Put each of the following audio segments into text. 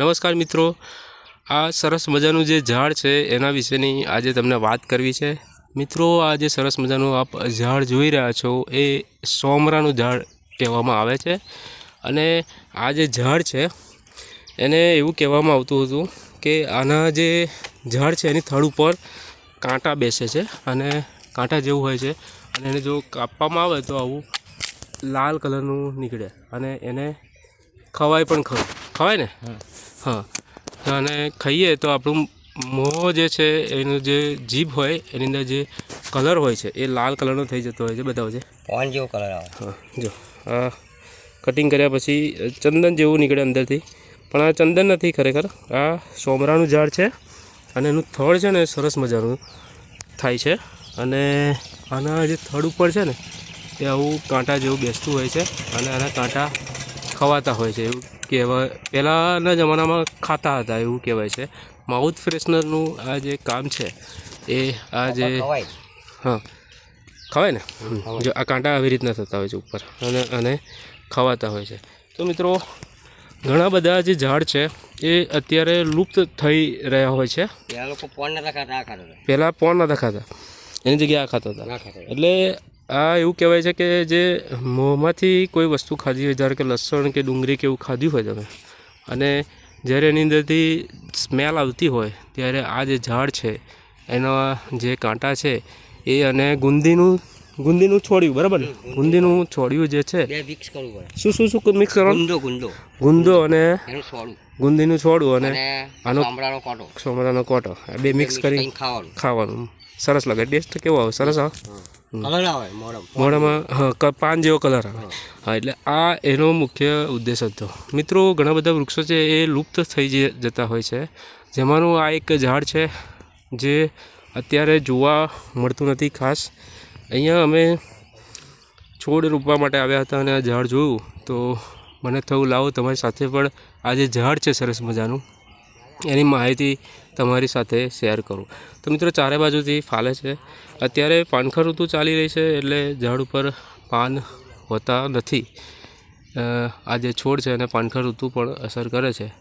નમસ્કાર મિત્રો. આ સરસ મજાનું જે ઝાડ છે, એના વિશેની આજે તમને વાત કરવી છે. મિત્રો, આ જે સરસ મજાનું આપ ઝાડ જોઈ રહ્યા છો, એ સોમરાનું ઝાડ કહેવામાં આવે છે. અને આ જે ઝાડ છે, એને એવું કહેવામાં આવતું હતું કે આના જે ઝાડ છે, એની થડ ઉપર કાંટા બેસે છે અને કાંટા જેવું હોય છે. અને એને જો કાપવામાં આવે તો આવું લાલ કલરનું નીકળે અને એને ખવાય પણ ખરું. ખવાય ને? હા. અને ખાઈએ તો આપણું મોં જે છે એનું જે જીભ હોય એની અંદર જે કલર હોય છે એ લાલ કલરનો થઈ જતો હોય છે. બતાવો છે પવન જેવો કલર આવે. હા જો. આ કટિંગ કર્યા પછી ચંદન જેવું નીકળે અંદરથી. પણ આ ચંદન નથી ખરેખર. આ સોમરાનું ઝાડ છે અને એનું થડ છે ને સરસ મજાનું થાય છે. અને આના જે થડ ઉપર છે ને એ આવું કાંટા જેવું બેસતું હોય છે. અને આના કાંટા ખવાતા હોય છે એવું કહેવાય. પહેલાંના જમાનામાં ખાતા હતા એવું કહેવાય છે. માઉથ ફ્રેશનરનું આ જે કામ છે એ આ જે હા. ખવાય ને? જો આ કાંટા આવી રીતના થતા હોય છે ઉપર. અને અને ખવાતા હોય છે. તો મિત્રો ઘણા બધા જે ઝાડ છે એ અત્યારે લુપ્ત થઈ રહ્યા હોય છે. પહેલાં લોકો પવન નતા ખાતા પહેલાં પોણ નતા ખાતા. એની જગ્યાએ આ ખાતા હતા. એટલે આ એવું કહેવાય છે કે જે મોંમાંથી કોઈ વસ્તુ ખાધી હોય ધારો કે લસણ કે ડુંગળી કે એવું ખાધું હોય તમે અને જ્યારે એની અંદરથી સ્મેલ આવતી હોય ત્યારે આ જે ઝાડ છે એના જે કાંટા છે એ અને ગુંદીનું ગુંદીનું છોડ્યું બરાબર ને? ગુંદીનું છોડ્યું. જે છે. મિક્સ કરવું પડે. શું શું શું મિક્સ કરવાનું? ગુંદો ગુંદો. ગુંદો અને ગુંદીનું છોડવું અને આનો- ચામડાનો કોટો. સોમરાનો કોટો. બે મિક્સ કરી કરીને ખાવાનું. ખાવાનું. સરસ લાગે. ટેસ્ટ કેવો આવે? સરસ આવે કલર આવે મોઢામાં. હા ક- પાન જેવો કલર આવે. હા. એટલે આ એનો મુખ્ય ઉદ્દેશ હતો. મિત્રો ઘણા બધા વૃક્ષો છે એ લુપ્ત થઈ જતા હોય છે. જેમાંનું આ એક ઝાડ છે જે અત્યારે જોવા મળતું નથી ખાસ. અહીંયા અમે છોડ રોપવા માટે આવ્યા હતા અને આ ઝાડ જોયું. તો મને થયું લાવો તમારી સાથે પણ આ જે ઝાડ છે સરસ મજાનું. એની માહિતી તમારી સાથે શેર કરું. તો મિત્રો, ચારે બાજુથી ફાલે છે. અત્યારે પાનખર ઋતુ ચાલી રહી છે, એટલે ઝાડ ઉપર પાન હોતા નથી. આ જે છોડ છે એને પાનખર ઋતુ પણ અસર કરે છે.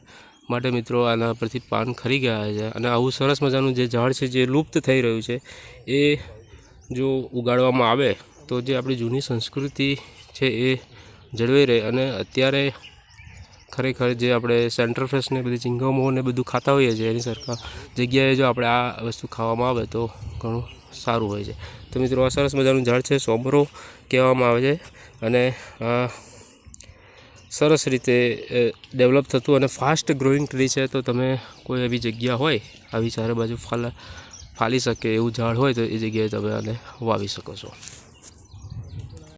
માટે મિત્રો, આના પરથી પાન ખરી ગયા છે. અને આવું સરસ મજાનું જે ઝાડ છે, જે લુપ્ત થઈ રહ્યું છે, એ જો ઉગાડવામાં આવે, તો જે આપણી જૂની સંસ્કૃતિ છે, એ જળવાઈ રહે. અને અત્યારે ખરેખર જે આપણે સેન્ટર ફ્રેશ ને બધી ચિંગમો ને બધું ખાતા હોઈએ છીએ એની સરખા જગ્યાએ જો આપણે આ વસ્તુ ખાવામાં આવે તો ઘણું સારું હોય છે. તો મિત્રો, આ સરસ મજાનું ઝાડ છે સોમરો કહેવામાં આવે છે અને સરસ રીતે ડેવલપ થતું અને ફાસ્ટ ગ્રોઈંગ ટ્રી છે. તો તમે કોઈ એવી જગ્યા હોય, આવી ચારે બાજુ ફાલ, ફાલી શકે એવું ઝાડ હોય તો એ જગ્યાએ તમે આને વાવી શકો છો.